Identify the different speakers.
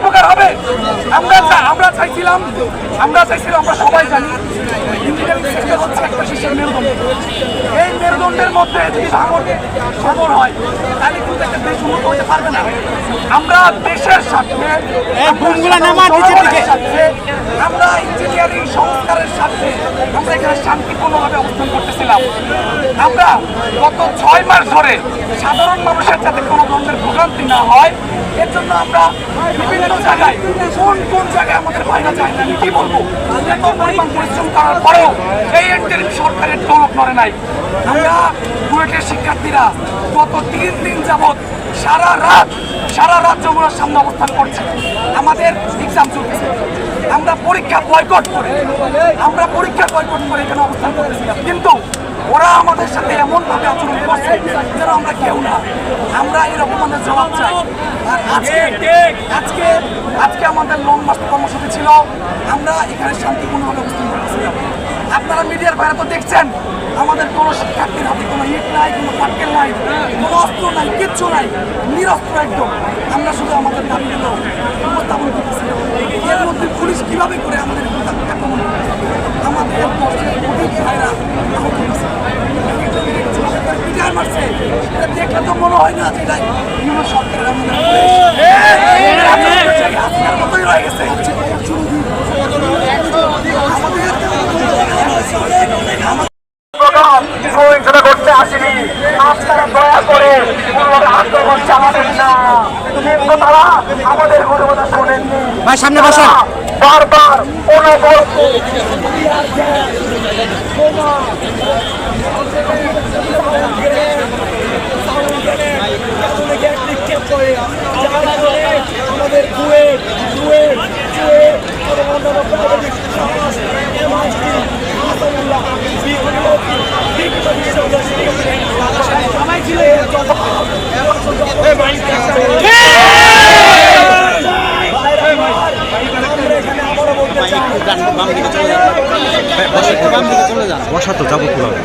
Speaker 1: উপকার হবে। আমরা আমরা চাইছিলাম আমরা চাইছিলাম আমরা সবাই জানি মধ্যে যদি খবর হয় তাহলে কিন্তু একটা দেশ উন্নত হতে পারবে না। আমরা দেশের স্বার্থে স্বার্থে আমরা ইঞ্জিনিয়ারিং সংস্কারের স্বার্থে আমরা এখানে শান্তিপূর্ণভাবে অবস্থান করতেছিলাম। আমরা গত ছয় মাস ধরে সাধারণ মানুষের যাতে কোনো ধরনের ভোগান্তি না হয় এর জন্য আমরা বিভিন্ন জায়গায় কোন কোন জায়গায় আমাদের বাইরে যায় না আমি কি বলব? এত পরিমাণ পরিশ্রম করার পরেও এই ইন্টারিম সরকারের টনক নড়ে নাই। আমরা বুয়েটের শিক্ষার্থীরা গত তিন দিন যাবৎ সারা রাত সারা রাত যমুনার সামনে অবস্থান করছে। আমাদের এক্সাম চলতেছে। আমরা পরীক্ষা বয়কট করে, আমরা পরীক্ষা বয়কট করে এখানে অবস্থান করতেছিলাম কিন্তু ওরা আমাদের সাথে এমন ভাবে আচরণ করছে যেন আমরা কেউ না। আমরা এরকম অপমানের জবাব চাই। আর আজকে আজকে আজকে আমাদের লং মাস্টার কর্মসূচি ছিল। আমরা এখানে শান্তিপূর্ণভাবে অবস্থান করতেছিলাম। আপনারা মিডিয়ার বাইরে তো দেখছেন, আমাদের কোনো শিক্ষার্থীর হাতে কোনো ইট নাই, কোনো পাটকেল নাই, কোনো অস্ত্র নাই, কিচ্ছু নাই, নিরস্ত্র একদম। আমরা শুধু আমাদের দাবিগুলো উপস্থাপন করতেছিলাম এর মধ্যে পুলিশ কীভাবে করে আমাদের আক্রমণ আমাদের ভাইরা মারছে। দেখলে তো মনে হয় না যে সরকারের আমাদের
Speaker 2: ভাই সামনে বসেন
Speaker 3: বারবার
Speaker 4: আমাদের কুয়েট এবং অন্যান্য
Speaker 2: বসা তো যাব কীভাবে?